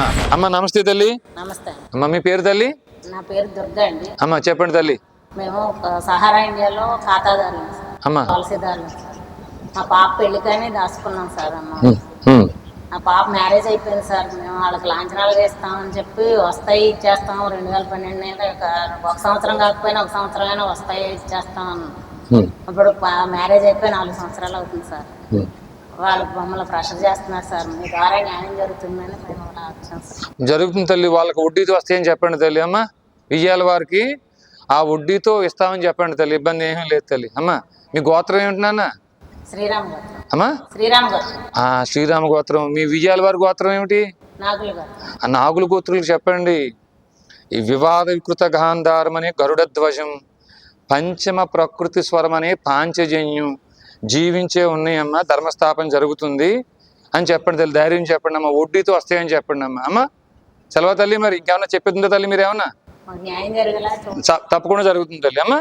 అమ్మ నమస్తే తల్లి. నమస్తే. అమ్మ మీ పేరు తల్లి? నా పేరు దుర్గా అండి. అమ్మ చెప్పండి తల్లి. మేము సహారా ఇండియాలో ఖాతాదారులు సార్. అమ్మ. పాలసీదారులు సార్. మా పాప పెళ్ళికని దాచుకున్నాం సార్ అమ్మ. మా పాప మ్యారేజ్ అయిపోయింది సార్. మేము వాళ్ళకి లాంఛనాలు వేస్తామని చెప్పి వస్తాయి ఇచ్చేస్తాం. రెండు వేల పన్నెండు ఒక సంవత్సరం కాకపోయినా ఒక సంవత్సరం అయినా వస్తాయి ఇచ్చేస్తాం పా- మ్యారేజ్ అయిపోయి నాలుగు సంవత్సరాలు అవుతుంది సార్. వాళ్ళు మమ్మల్ని ప్రెషర్ చేస్తున్నారు సార్. మీ ద్వారా న్యాయం జరుగుతుందని మేము జరుగుతుంది తల్లి వాళ్ళకి వడ్డీతో వస్తాయని చెప్పండి తల్లి అమ్మ? విజయాల వారికి ఆ వడ్డీతో ఇస్తామని చెప్పండి తల్లి ఇబ్బంది ఏమీ లేదు తల్లి. అమ్మ మీ గోత్రం ఏమిటి నాన్న? శ్రీరామ్ గారు అమ్మా? శ్రీరామ్ గోత్రం. మీ విజయాల వారి గోత్రం ఏమిటి? ఆ నాగుల గోత్రులకు చెప్పండి. ఈ వివాద వికృత గాంధారం అనే గరుడ ధ్వజం పంచమ ప్రకృతి స్వరం అనే పాంచజన్యం. జీవించే ఉన్నాయమ్మ ధర్మస్థాపన జరుగుతుంది అని చెప్పండి తల్లి ధైర్యం చెప్పండి అమ్మ వడ్డీతో వస్తాయని చెప్పండి అమ్మ. అమ్మ సెలవు తల్లి మరి ఇంకేమన్నా చెప్పిందా తల్లి మీరు ఏమన్నా మాకు న్యాయం జరిగేలా? చూడండి చ- తప్పకుండా జరుగుతుంది తల్లి అమ్మ.